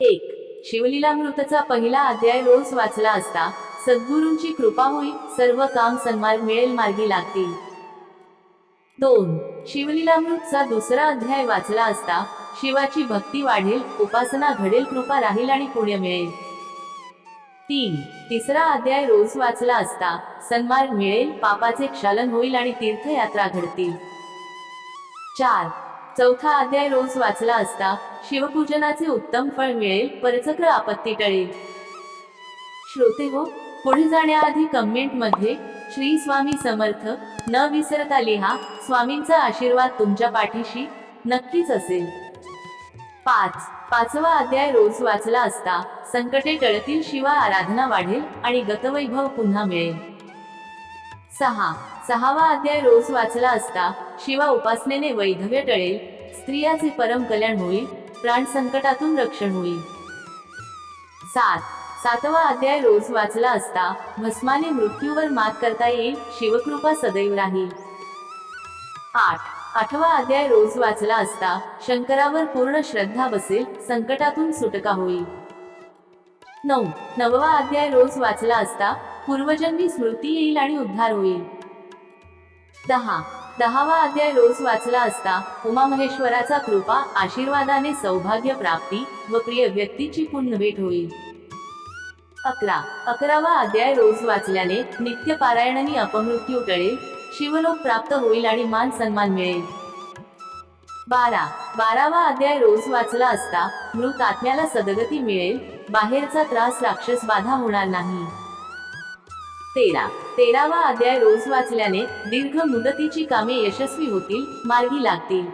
एक. शिवलीलामृतचा पहिला अध्याय रोज वाचला असता सद्गुरूंची कृपा होईल सर्व काम सन्मार्ग मिळेल मार्गी लागतील. दोन. शिवलीलामृतचा दुसरा अध्याय वाचला असता शिवाची भक्ती वाढेल उपासना घडेल कृपा राहील आणि पुण्य मिळेल. तीन. तिसरा अध्याय रोज वाचला असता सन्मार्ग मिळेल पापाचे क्षालन होईल आणि तीर्थयात्रा घडतील. चार. चौथा अध्याय रोज वाचला असता शिवपूजनाचे उत्तम फळ मिळेल परचक्र आपत्ती टळेल. श्रोते हो पुढे जाण्याआधी कमेंटमध्ये श्री स्वामी समर्थ न विसरता लिहा स्वामींचा आशीर्वाद तुमच्या पाठीशी नक्कीच असेल. पाच पाचवा अध्याय रोज वाचला असता संकटे टळतील शिवा आराधना वाढेल आणि गतवैभव पुन्हा मिळेल. सहा. सहावा अध्याय रोज वाचला असता शिवा उपासनेने वैधव्य टळेल स्त्रियाचे परम कल्याण होईल प्राण संकटातून रक्षण होईल. सात. सातवा अध्याय रोज वाचला असता भस्माने मृत्यूवर मात करता येईल शिवकृपा सदैव राहील. आठ. आठवा अध्याय रोज वाचला असता शंकरावर पूर्ण श्रद्धा बसेल संकटातून सुटका होईल. नऊ. नववा अध्याय रोज वाचला असता पूर्वजन्मी स्मृती येईल आणि उद्धार होईल. दहा. दहावा अध्याय रोज वाचला असता उमामहेश्वराचा कृपा आशीर्वादाने सौभाग्य प्राप्ती व प्रिय व्यक्तीची पुण्य भेट होईल. अकरा. अकरावा अध्याय रोज वाचल्याने नित्य पारायणाने अपमृत्यू टळेल शिवलोक प्राप्त होईल आणि मान सन्मान मिळेल. बारा. बारावा अध्याय रोज वाचला असता मृत आत्म्याला सदगती मिळेल बाहेरचा त्रास राक्षस बाधा होणार नाही. तेरा. तेरावा अध्याय रोज वाचल्याने दीर्घ मुदतीची कामे यशस्वी होतील मार्गी लागतील.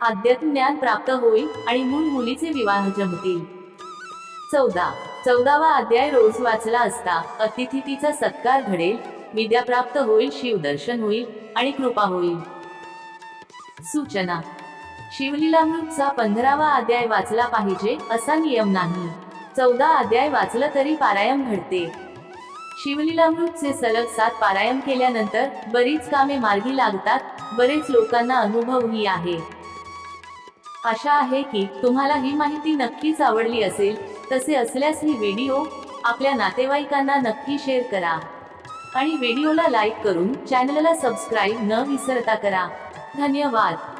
अध्यात्म ज्ञान प्राप्त होईल आणि मूल मुलीचे विवाह जमतील. चौदा. चौदावा अध्याय रोज वाचला असता अतिथितीचा सत्कार घडेल विद्या प्राप्त होईल शिव दर्शन होईल आणि कृपा होईल. सूचना. शिवलीलामृतचा पंधरावा अध्याय वाचला पाहिजे असा नियम नाही. चौदा अध्याय वाचलं तरी पारायण घडते. शिवलीलामृतचे सलग सात पारायण केल्यानंतर बरीच कामे मार्गी लागतात बरेच लोकांना अनुभवही आहे. आशा आहे की तुम्हाला ही माहिती नक्कीच आवडली असेल तसे असल्यास ही व्हिडिओ आपल्या नातेवाईकांना नक्की शेअर करा. आणि व्हिडिओला लाईक करून चॅनलला सबस्क्राईब न विसरता करा. धन्यवाद.